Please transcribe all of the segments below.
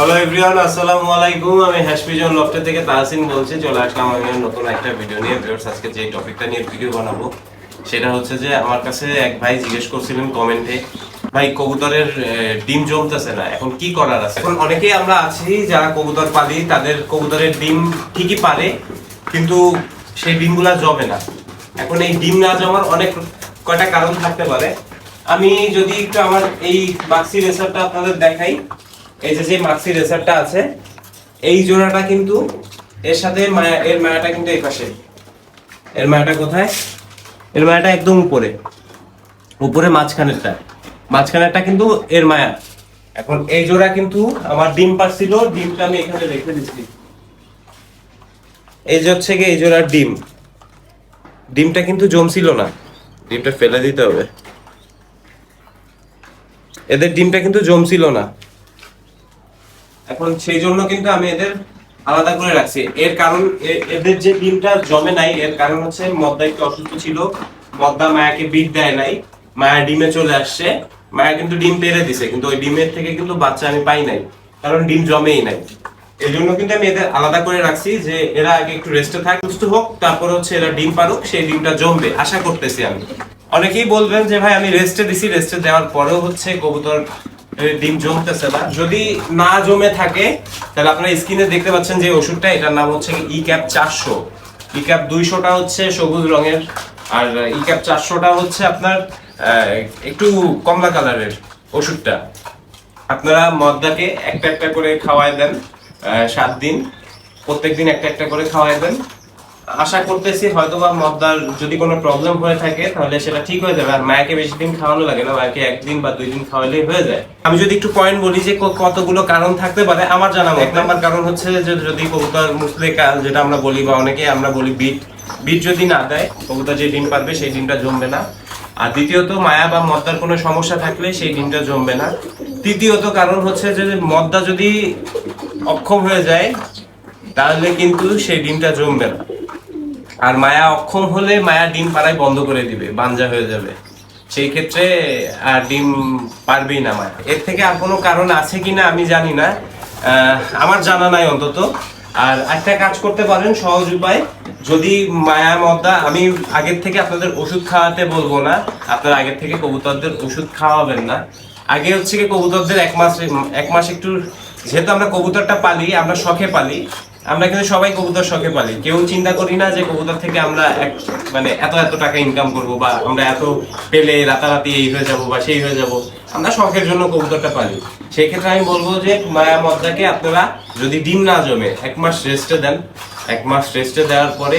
Hello everyone আসসালামু আলাইকুম আমি হ্যাশপিজন লফটে থেকে তাহসিন বলছি। চলে আসলাম আমি নতুন একটা ভিডিও নিয়ে। ভিউয়ার্স আজকে যে টপিকটা নিয়ে ভিডিও বানাবো, সেটা হচ্ছে যে আমার কাছে এক ভাই জিজ্ঞেস করছিলেন কমেন্টে ভাই, কবুতরের ডিম জমতেছে না, এখন কি করার আছে? এখন অনেকেই আমরা আছি যারা কবুতর পালি, তাদের কবুতরের ডিম ঠিকই পারে, কিন্তু সেই ডিমগুলা জমে না। এখন এই ডিম না জমার অনেক কয়টা কারণ থাকতে পারে। আমি যদি একটু আমার এই মাক্সি রেসারটা আপনাদের দেখাই। এই যে যে মাক্সি রেসারটা আছে, এই জোড়াটা কিন্তু এর সাথে মায়া- এর মায়াটা কিন্তু এই পাশে। এর মায়াটা কোথায়? এর মায়াটা একদম উপরে। উপরে মাঝখানেরটা। মাঝখানেরটা কিন্তু এর মায়া। এখন এই জোড়া কিন্তু আমার ডিম পাচ্ছিল ডিমটা আমি এখানে রেখে দিচ্ছি। এই যে হচ্ছে গিয়ে এই জোড়ার ডিম। ডিমটা কিন্তু জমছিল না। ডিমটা ফেলে দিতে হবে। এদের ডিমটা কিন্তু জমছিল না। এখন সেই জন্য কিন্তু আমি এদের আলাদা করে রাখছি। এর কারণ এদের যে ডিমটা জমে নাই, এর কারণ হচ্ছে মদ্দা একটু অসুস্থ ছিল। মদ্দা মায়াকে বিট দেয় নাই। মায়া ডিমে চলে আসছে। মায়া কিন্তু ডিম পেরে দিছে, কিন্তু ওই ডিমের থেকে কিন্তু বাচ্চা আমি পাই নাই, কারণ ডিম জমেই নাই। এই জন্য কিন্তু আমি এদের আলাদা করে রাখছি যে এরা আগে একটু রেস্টে থাক, সুস্থ হোক, তারপর হচ্ছে এরা ডিম পারুক সেই ডিমটা জমবে, আশা করতেছি আমি। অনেকেই বলবেন যে, ভাই, আমি রেস্টে দিছি রেস্টে দেওয়ার পরেও হচ্ছে কবুতর ডিম জমতেছে না। যদি না জমে থাকে, তাহলে আপনারা স্ক্রিনে দেখতে পাচ্ছেন যে ওষুধটা, এটার নাম হচ্ছে ই ক্যাপ চারশো। ই ক্যাপ দুইশোটা হচ্ছে সবুজ রঙের, আর ই ক্যাপ চারশোটা হচ্ছে আপনার একটু কমলা কালারের ওষুধটা। আপনারা মদ্দাকে একটা একটা করে খাওয়াই দেন সাত দিন প্রত্যেকদিন একটা একটা করে খাওয়াই দেন। আশা করতেছি হয়তো বা মদ্দার যদি কোনো প্রবলেম হয়ে থাকে, তাহলে সেটা ঠিক হয়ে যাবে। আর মায়াকে বেশি দিন খাওয়ানো লাগে না, মায়াকে একদিন বা দুই দিন খাওয়ালেই হয়ে যায়। আমি যদি একটু পয়েন্ট বলি যে কতগুলো কারণ থাকতে পারে, আমার জানা এক নাম্বার কারণ হচ্ছে যে যদি কবুতর মুসলে যেটা আমরা বলি বা অনেকে আমরা বলি বিট। বিট যদি না দেয়, কবুতর যে ডিম পারবে সেই ডিমটা জমবে না। আর দ্বিতীয়ত মায়া বা মদ্দার কোনো সমস্যা থাকলে সেই ডিমটা জমবে না। তৃতীয়ত কারণ হচ্ছে যে মদ্দা যদি অক্ষম হয়ে যায়, তাহলে কিন্তু সেই ডিমটা জমবে না। আর মায়া অক্ষম হলে মায়া ডিম পাড়াই বন্ধ করে দিবে, বাঞ্জা হয়ে যাবে। সেই ক্ষেত্রে আর ডিম পারবেই না মায়া। এর থেকে আর কোনো কারণ আছে কিনা আমি জানি না। আমার জানা নাই অন্তত। আর একটা কাজ করতে পারেন, সহজ উপায়, যদি মায়া মদ্দা আমি আগের থেকে আপনাদের ওষুধ খাওয়াতে বলব না। আপনারা আগের থেকে কবুতরদের ওষুধ খাওয়াবেন না। আগে হচ্ছে কি কবুতরদের এক মাস এক মাস একটু, যেহেতু আমরা কবুতরটা পালি, আমরা শখে পালি আমরা কিন্তু সবাই কবুতর শখে পালি কেউ চিন্তা করি না যে কবুতর থেকে আমরা এক মানে এত এত টাকা ইনকাম করব বা আমরা এত পেলে রাতারাতি এই হয়ে যাব বা সেই হয়ে যাব। আমরা শখের জন্য কবুতরটা পালি। সেই ক্ষেত্রে আমি বলব যে মায়া মদ্দাকে আপনারা যদি ডিম না জমে এক মাস রেস্টে দেন, এক মাস রেস্টে দেওয়ার পরে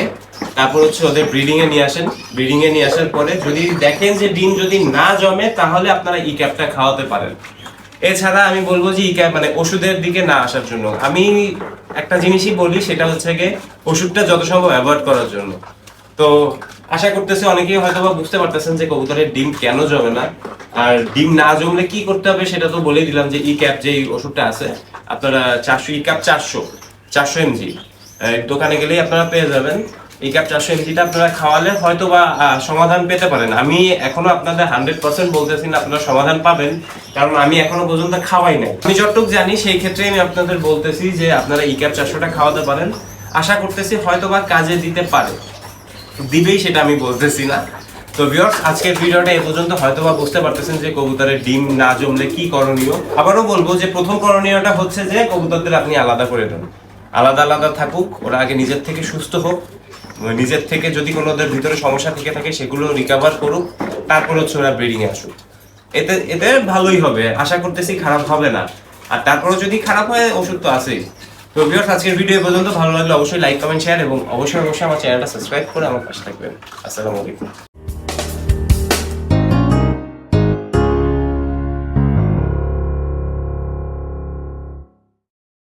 তারপর হচ্ছে ওদের ব্রিডিং এ নিয়ে আসেন। ব্রিডিং এ নিয়ে আসার পরে যদি দেখেন যে ডিম যদি না জমে, তাহলে আপনারা ই ক্যাপটা খাওয়াতে পারেন। এছাড়া আমি বলব যে ই ক্যাপ মানে ওষুধের দিকে না আসার জন্য। আমি একটা জিনিসই বলি, সেটা হচ্ছে গিয়ে ওষুধটা যত সম্ভব অ্যাভয়েড করার জন্য। তো আশা করতেছি অনেকেই হয়তো বা বুঝতে পারতেছেন যে কবুতরের ডিম কেন জমে না। আর ডিম না জমলে কি করতে হবে সেটা তো বলেই দিলাম যে ই ক্যাপ যে ওষুধটা আছে, আপনারা চারশো, ই ক্যাপ চারশো চারশো এমজি। দোকানে গেলেই আপনারা পেয়ে যাবেন। এই ক্যাপ চারশো এমজিটা আপনারা খাওয়ালে হয়তো বা সমাধান পেতে পারেন। আমি এখনও আপনাদের হান্ড্রেড পার্সেন্ট বলতেছি না, আপনারা সমাধান পাবেন, কারণ আমি এখনও পর্যন্ত খাওয়াই নাই। আমি যতটুকু জানি, সেই ক্ষেত্রে আমি আপনাদের বলতেছি যে আপনারা ই ক্যাপ চারশোটা খাওয়াতে পারেন। আশা করতেছি হয়তো বা কাজে দিতে পারে। দিবেই সেটা আমি বলতেছি না। তো ভিউয়ার্স আজকের ভিডিওটা এ পর্যন্ত হয়তো বা বুঝতে পারতেছেন যে কবুতরের ডিম না জমলে কি করণীয়। আবারও বলব যে প্রথম করণীয়টা হচ্ছে যে কবুতরদের আপনি আলাদা করে দেন। আলাদা আলাদা থাকুক, ওরা আগে নিজের থেকে সুস্থ হোক নিজের থেকে যদি কোনো ওদের ভিতরে সমস্যা থেকে থাকে, সেগুলো রিকভার করুক, তারপর হচ্ছে ওরা ব্রিডিং এ আসুক। এতে এতে ভালোই হবে, আশা করতেছি খারাপ হবে না। আর তারপরে যদি খারাপ হয়, ওষুধ তো আছেই। তো ভিউয়ার্স আজকের ভিডিও পর্যন্ত। ভালো লাগলে অবশ্যই লাইক কমেন্ট শেয়ার এবং অবশ্যই অবশ্যই আমার চ্যানেলটা সাবস্ক্রাইব করে আমার পাশে থাকবেন। আসসালামু আলাইকুম।